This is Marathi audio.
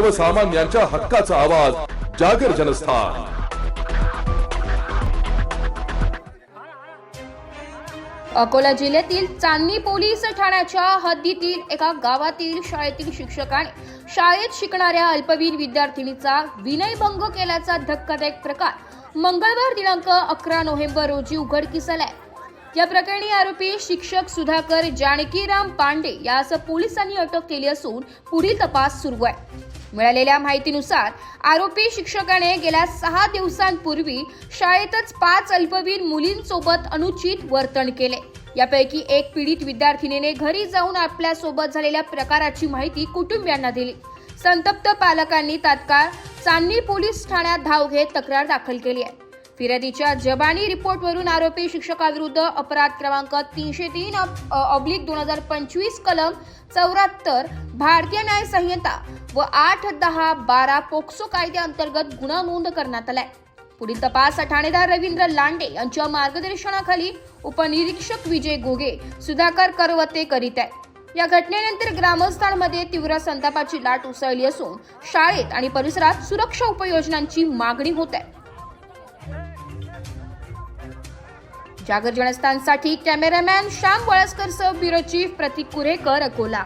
सर्वसामान्यांच्या हक्काचा आवाज जागर जनस्थान. अकोला जिल्ह्यातील चांदणी पोलीस ठाण्याच्या हद्दीतील एका गावातील शाळेतील शिक्षकाने शाळेत शिकणाऱ्या अल्पवीन विद्यार्थिनीचा विनयभंग केल्याचा धक्कादायक प्रकार मंगळवार दिनांक अकरा नोव्हेंबर रोजी उघडकीस आलाय. या प्रकरणी आरोपी शिक्षक सुधाकर जानकीराम पांडे यास पोलिसांनी अटक केली असून पुढील तपास सुरू आहे. मिळालेल्या माहितीनुसार आरोपी शिक्षकाने गेल्या सहा दिवसांपूर्वी शाळेतच पाच अल्पवीन मुलींसोबत अनुचित वर्तन केले. यापैकी एक पीडित विद्यार्थिनीने घरी जाऊन आपल्यासोबत झालेल्या प्रकाराची माहिती कुटुंबियांना दिली. संतप्त पालकांनी तात्काळ चांदणी पोलीस ठाण्यात धाव घेत तक्रार दाखल केली आहे. फिर्यादीच्या जबानी रिपोर्टवरून आरोपी शिक्षकाविरुद्ध अपराध क्रमांक तीनशे तीन ऑब्लिक दोन हजार पंचवीस कलम चौऱ्याहत्तर भारतीय न्याय संहिता व आठ दहा बारा पोक्सो कायद्याअंतर्गत गुन्हा नोंद करण्यात आलाय. पुढील तपास ठाणेदार रवींद्र लांडे यांच्या मार्गदर्शनाखाली उपनिरीक्षक विजय गोगे सुधाकर करवते करीत आहे या घटनेनंतर ग्रामस्थांमध्ये तीव्र संतापाची लाट उसळली असून शाळेत आणि परिसरात सुरक्षा उपाययोजनांची मागणी होत आहे. जागर जनस्थानसाठी कॅमेरामॅन श्याम वळसकर सह ब्युरो चीफ प्रतीक कुरेकर अकोला.